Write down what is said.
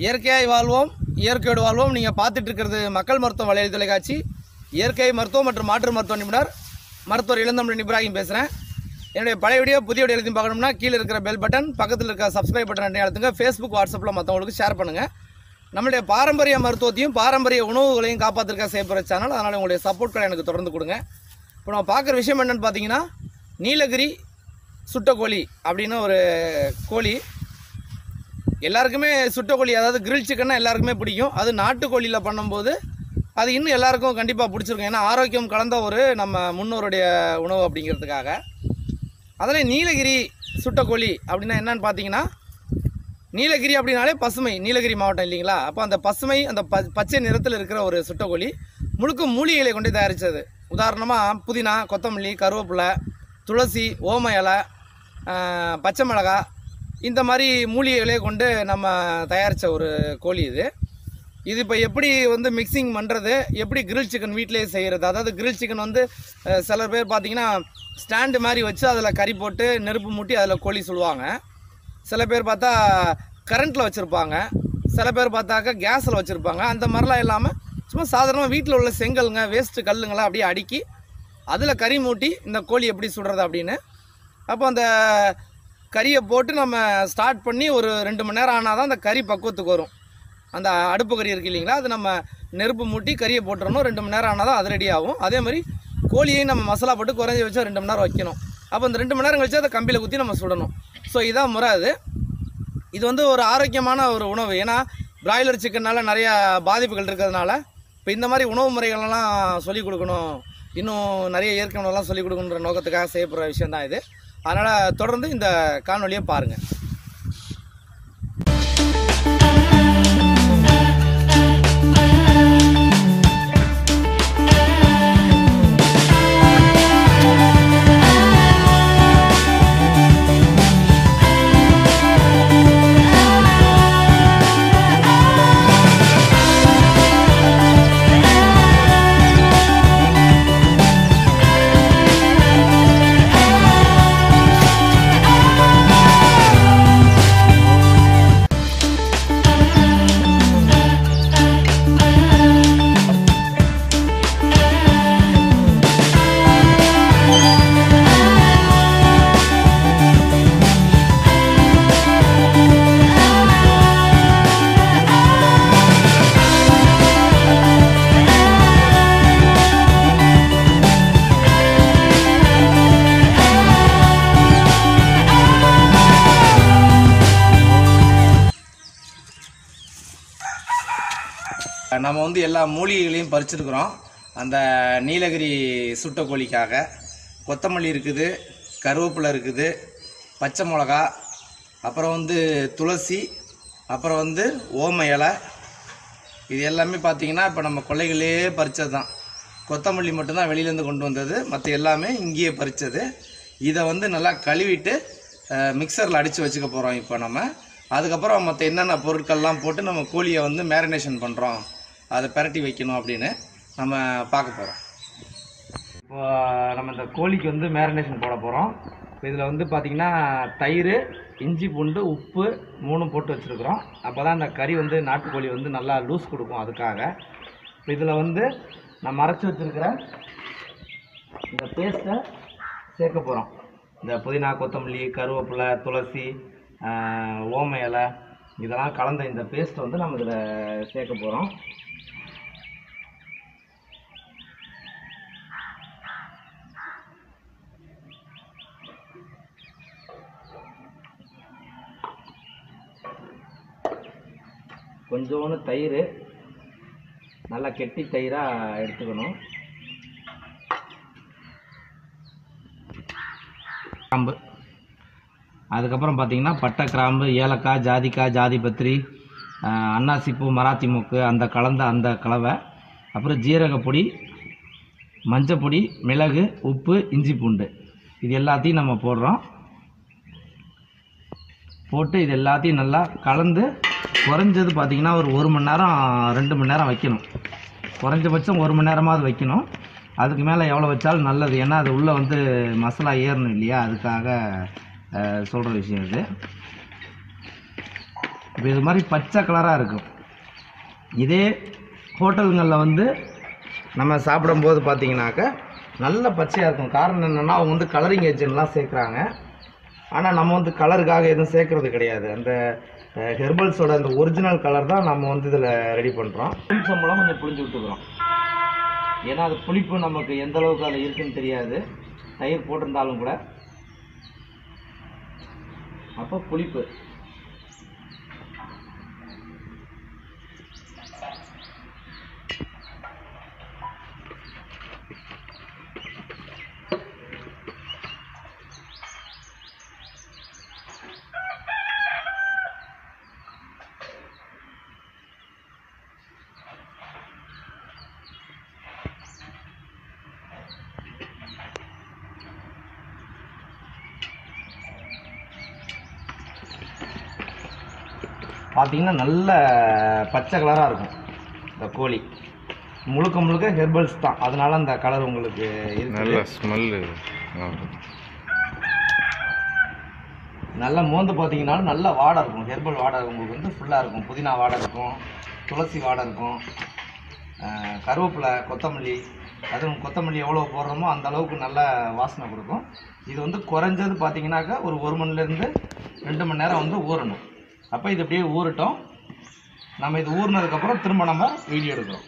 இயற்கையாய் வாழ்வோம் இயற்கையோடு வாழ்வோம். நீங்கள் பார்த்துட்டு இருக்கிறது மக்கள் மருத்துவம் வலையொலி தொலைக்காட்சி. இயற்கை மருத்துவம் மற்றும் மாற்று மருத்துவ நிபுணர் மருத்துவர் இளந்தமிழ் இப்ராஹிம் பேசுகிறேன் என்னுடைய பழைய வீடியோ புதிய வீடியோ எழுதி பார்க்கணும்னா கீழே இருக்கிற பெல் பட்டன் பக்கத்தில் இருக்கிற சப்ஸ்கிரைப் பட்டன் ரெண்டையும் அழுத்துங்க. ஃபேஸ்புக் வாட்ஸ்அப்பில் மற்றவங்களுக்கு ஷேர் பண்ணுங்கள் நம்மளுடைய பாரம்பரிய மருத்துவத்தையும் பாரம்பரிய உணவுகளையும் காப்பாற்றிருக்க செய்யப்படுற சேனல் அதனால் உங்களுடைய சப்போர்ட்களை எனக்கு தொடர்ந்து கொடுங்க. இப்போ நம்ம பார்க்குற விஷயம் என்னென்னு பார்த்தீங்கன்னா நீலகிரி சுட்டக்கோழி அப்படின்னு ஒரு கோழி. எல்லாருக்குமே சுட்டக்கோழி அதாவது கிரில் சிக்கன்னா எல்லாருக்குமே பிடிக்கும். அது நாட்டுக்கோழியில் பண்ணும்போது அது இன்னும் எல்லாருக்கும் கண்டிப்பாக பிடிச்சிருக்கும். ஏன்னா ஆரோக்கியம் கலந்த ஒரு நம்ம முன்னோருடைய உணவு அப்படிங்கிறதுக்காக. அதில் நீலகிரி சுட்டக்கோழி அப்படின்னா என்னன்னு பார்த்தீங்கன்னா நீலகிரி அப்படின்னாலே பசுமை நீலகிரி மாவட்டம் இல்லைங்களா? அப்போ அந்த பசுமை அந்த ப பச்சை நிறத்தில் இருக்கிற ஒரு சுட்டக்கோழி முழுக்க மூலிகைகளை கொண்டு தயாரித்தது உதாரணமாக புதினா கொத்தமல்லி கருவேப்பிலை துளசி ஓம இலை பச்சை மிளகாய் இந்த மாதிரி மூலிகைகளே கொண்டு நம்ம தயாரித்த ஒரு கோழி இது. இது இப்போ எப்படி வந்து மிக்சிங் பண்ணுறது எப்படி கிரில் சிக்கன் வீட்டிலேயே செய்கிறது அதாவது கிரில் சிக்கன் வந்து சில பேர் பார்த்தீங்கன்னா ஸ்டாண்டு மாதிரி வச்சு அதில் கறி போட்டு நெருப்பு மூட்டி அதில் கோழி சொல்லுவாங்க சில பேர் பார்த்தா கரண்ட்டில் வச்சுருப்பாங்க. சில பேர் பார்த்தாக்கா கேஸில் வச்சுருப்பாங்க. அந்த மாதிரிலாம் இல்லாமல் சும்மா சாதாரணமாக வீட்டில் உள்ள செங்கல்ங்க வேஸ்ட்டு கல்லுங்களாம் அப்படியே அடுக்கி அதில் கறி மூட்டி இந்த கோழி எப்படி சுடுறது அப்படின்னு. அப்போ அந்த கறியை போட்டு நம்ம ஸ்டார்ட் பண்ணி ஒரு ரெண்டு மணி நேரம் ஆனால் தான் அந்த கறி பக்குவத்துக்கு வரும். அந்த அடுப்பு கறி இருக்கு இல்லைங்களா? அது நம்ம நெருப்பு மூட்டி கறியை போட்டுறணும். ரெண்டு மணி நேரம் ஆனால் தான் அது ரெடி ஆகும். அதே மாதிரி கோழியையும் நம்ம மசாலா போட்டு குறைஞ்சி வச்சு ரெண்டு மணி நேரம் வைக்கணும். அப்போ இந்த ரெண்டு மணி நேரம் கழிச்சு அதை கம்பியில் குத்தி நம்ம சுடணும். ஸோ இதான் முறை அது. இது வந்து ஒரு ஆரோக்கியமான ஒரு உணவு. ஏன்னா பிராய்லர் சிக்கனால் நிறையா பாதிப்புகள் இருக்கிறதுனால இப்போ இந்த மாதிரி உணவு முறைகளெல்லாம் சொல்லிக் கொடுக்கணும். இன்னும் நிறைய இயற்கை உணவுலாம் சொல்லிக் கொடுக்கணுன்ற நோக்கத்துக்காக செய்யப்படுற விஷயம் தான் இது. அதனால் தொடர்ந்து இந்த காணொலியை பாருங்கள் நம்ம வந்து எல்லா மூலிகைகளையும் பறிச்சிருக்கிறோம். அந்த நீலகிரி சுட்டக்கோழிக்காக. கொத்தமல்லி இருக்குது கருவேப்பிலை இருக்குது பச்சை மிளகா அப்புறம் வந்து துளசி அப்புறம் வந்து ஓம இலை. இது எல்லாமே பார்த்தீங்கன்னா இப்போ நம்ம கொள்ளைகளே பறித்தது தான் கொத்தமல்லி மட்டும்தான் வெளியிலேருந்து கொண்டு வந்தது. மற்ற எல்லாமே இங்கேயே பறித்தது இதை வந்து நல்லா கழுவிட்டு மிக்சரில் அடித்து வச்சுக்க போகிறோம் இப்போ நம்ம. அதுக்கப்புறம் மற்ற என்னென்ன பொருட்கள்லாம் போட்டு நம்ம கோழியை வந்து மேரினேஷன் பண்ணுறோம் அதை பிரட்டி வைக்கணும் அப்படின்னு நம்ம பார்க்க போகிறோம் இப்போ நம்ம இந்த கோழிக்கு வந்து மேரினேஷன் போட போகிறோம் இப்போ இதில் வந்து பார்த்திங்கன்னா தயிர் இஞ்சி பூண்டு உப்பு மூணும் போட்டு வச்சுருக்குறோம். அப்போ தான் இந்த கறி வந்து நாட்டுக்கோழி வந்து நல்லா லூஸ் கொடுக்கும் அதுக்காக. இப்போ இதில் வந்து நான் மறைச்சி வச்சுருக்கிற இந்த பேஸ்ட்டை சேர்க்க போகிறோம் இந்த புதினா கொத்தமல்லி கருவேப்பிலை துளசி ஓம இலை இதெல்லாம் கலந்த இந்த பேஸ்ட்டை வந்து நம்ம இதில் சேர்க்க போகிறோம் கொஞ்சோண்டு தயிர் நல்லா கெட்டி தயிராக எடுத்துக்கணும். கிராம்பு. அதுக்கப்புறம் பார்த்தீங்கன்னா பட்டை கிராம்பு ஏலக்காய் ஜாதிக்காய் ஜாதிபத்திரி ஆஹ், அன்னாசிப்பூ மராத்தி மூக்கு அந்த கலந்த அந்த கலவை. அப்புறம் ஜீரகப்பொடி மஞ்சப்பொடி மிளகு உப்பு இஞ்சி பூண்டு. இது எல்லாத்தையும் நம்ம போடுறோம். போட்டு இது எல்லாத்தையும் நல்லா கலந்து குறைஞ்சது பார்த்தீங்கன்னா ஒரு ஒரு மணி நேரம் ரெண்டு மணி நேரம் வைக்கணும். குறைஞ்சபட்சம் ஒரு மணி நேரமாவது வைக்கணும். அதுக்கு மேலே எவ்வளோ வச்சாலும் நல்லது. ஏன்னா அது உள்ளே வந்து மசாலா ஏறணும் இல்லையா? அதுக்காக சொல்கிற விஷயம் இது. இப்போ இது மாதிரி பச்சை கலராக இருக்கும். இதே ஹோட்டலுங்களில் வந்து நம்ம சாப்பிடும்போது பார்த்தீங்கன்னாக்க நல்ல பச்சையாக இருக்கும். காரணம் என்னென்னா அவங்க வந்து கலரிங் ஏஜென்ட்லாம் சேர்க்குறாங்க. ஆனால் நம்ம வந்து கலருக்காக எதுவும் சேர்க்குறது கிடையாது. அந்த ஹெர்பல்ஸோட அந்த ஒரிஜினல் கலர் தான் நம்ம வந்து இதில் ரெடி பண்ணுறோம் சம்பளம் கொஞ்சம் புளிஞ்சு விட்டுக்கிறோம். ஏன்னா அது புளிப்பு நமக்கு எந்த அளவுக்கு அதில் இருக்குன்னு தெரியாது. தயிர் போட்டிருந்தாலும் கூட. அப்போ புளிப்பு. பார்த்தீங்கன்னா நல்ல பச்சை கலராக இருக்கும். இந்த கோழி. முழுக்க முழுக்க ஹெர்பல்ஸ் தான். அதனால அந்த கலர் உங்களுக்கு நல்ல ஸ்மெல்லு நல்ல மோந்து பார்த்தீங்கன்னாலும் நல்ல வாடை இருக்கும். ஹெர்பல் வாடை உங்களுக்கு வந்து ஃபுல்லாக இருக்கும். புதினா வாடை இருக்கும். துளசி வாடை இருக்கும். கருவேப்பிலை கொத்தமல்லி. அதுவும் கொத்தமல்லி எவ்வளோ போடுறோமோ அந்த அளவுக்கு நல்ல வாசனை கொடுக்கும். இது வந்து குறைஞ்சது பார்த்தீங்கன்னாக்கா ஒரு ஒரு மணிலேருந்து ரெண்டு மணி நேரம் வந்து ஊறணும். அப்போ இது அப்படியே ஊறட்டும். நம்ம இது ஊறினதுக்கப்புறம் திரும்ப நம்ம வீடியோ எடுக்கிறோம்.